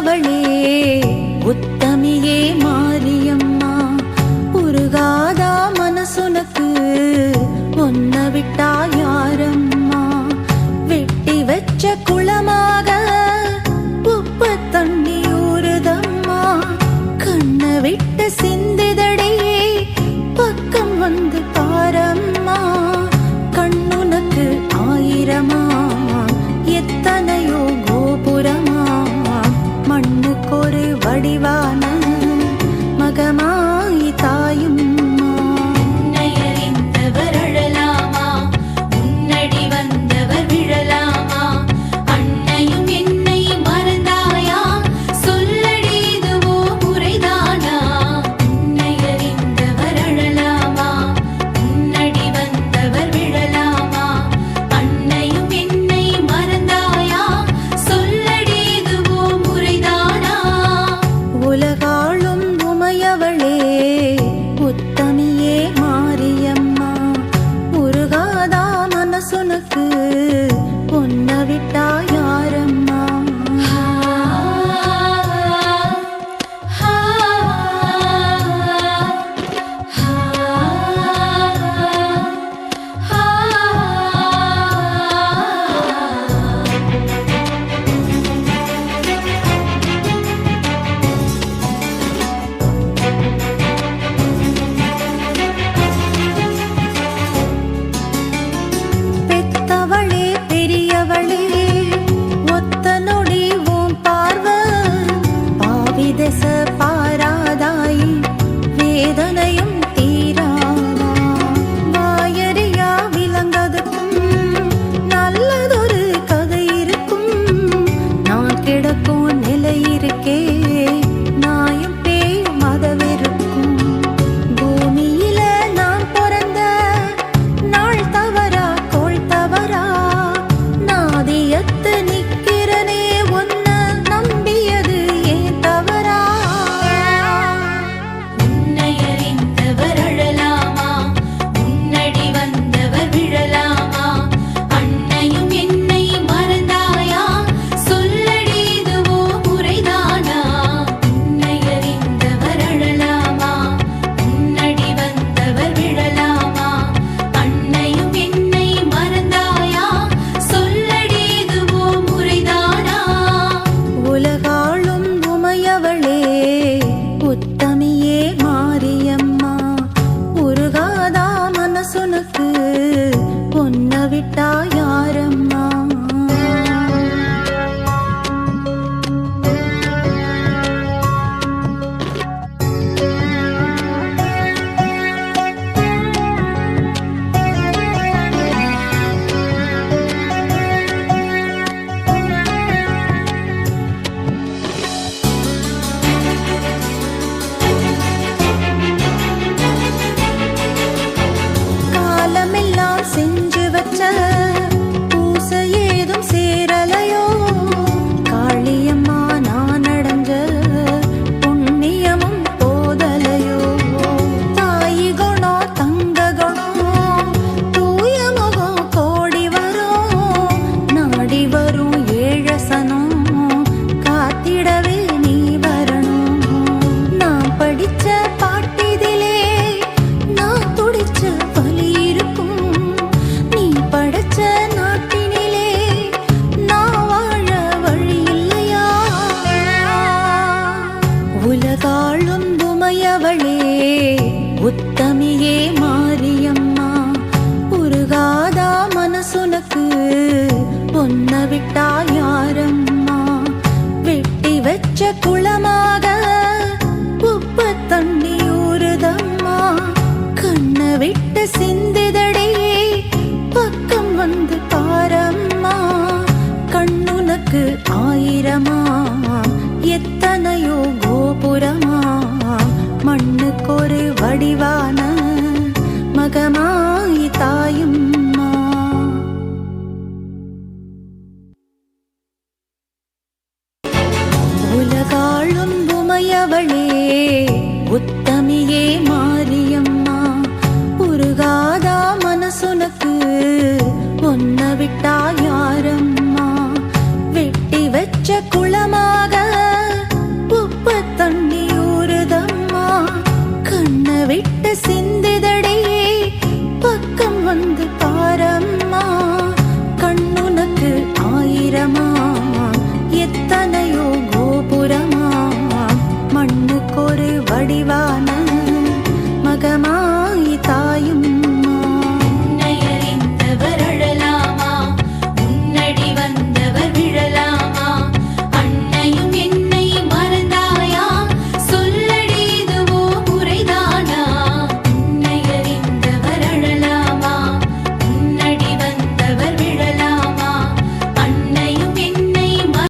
அவளே உத்தமியே மாரியம்மா உருகாதா மனசுனக்கு ஒன்ன விட்டா யாரம்மா? வெட்டி வச்ச குளமாக உப்பு தண்ணி ஊறுதம்மா கண்ணை விட்டு சிந்திதடையே பக்கம் வந்து பாரம்மா. கண்ணுனக்கு ஆயிரமா எத்தனையோ கோபுரமா. வடிவான தவிட்டாய் விட்டால் யாரம்மா வெட்டி வச்ச குளமாக உப்பு தண்ணி ஊறுதம்மா. கண்ணை விட்டு சிந்திதடி பக்கம் வந்து பாரம்மா. கண்ணுனக்கு ஆயிரமா எத்தனையோ கோபுரமா. மண்ணுக்கொரு வடிவான மகமாய் தாயும் விட்டா யாரம்மா? வெட்டி வச்ச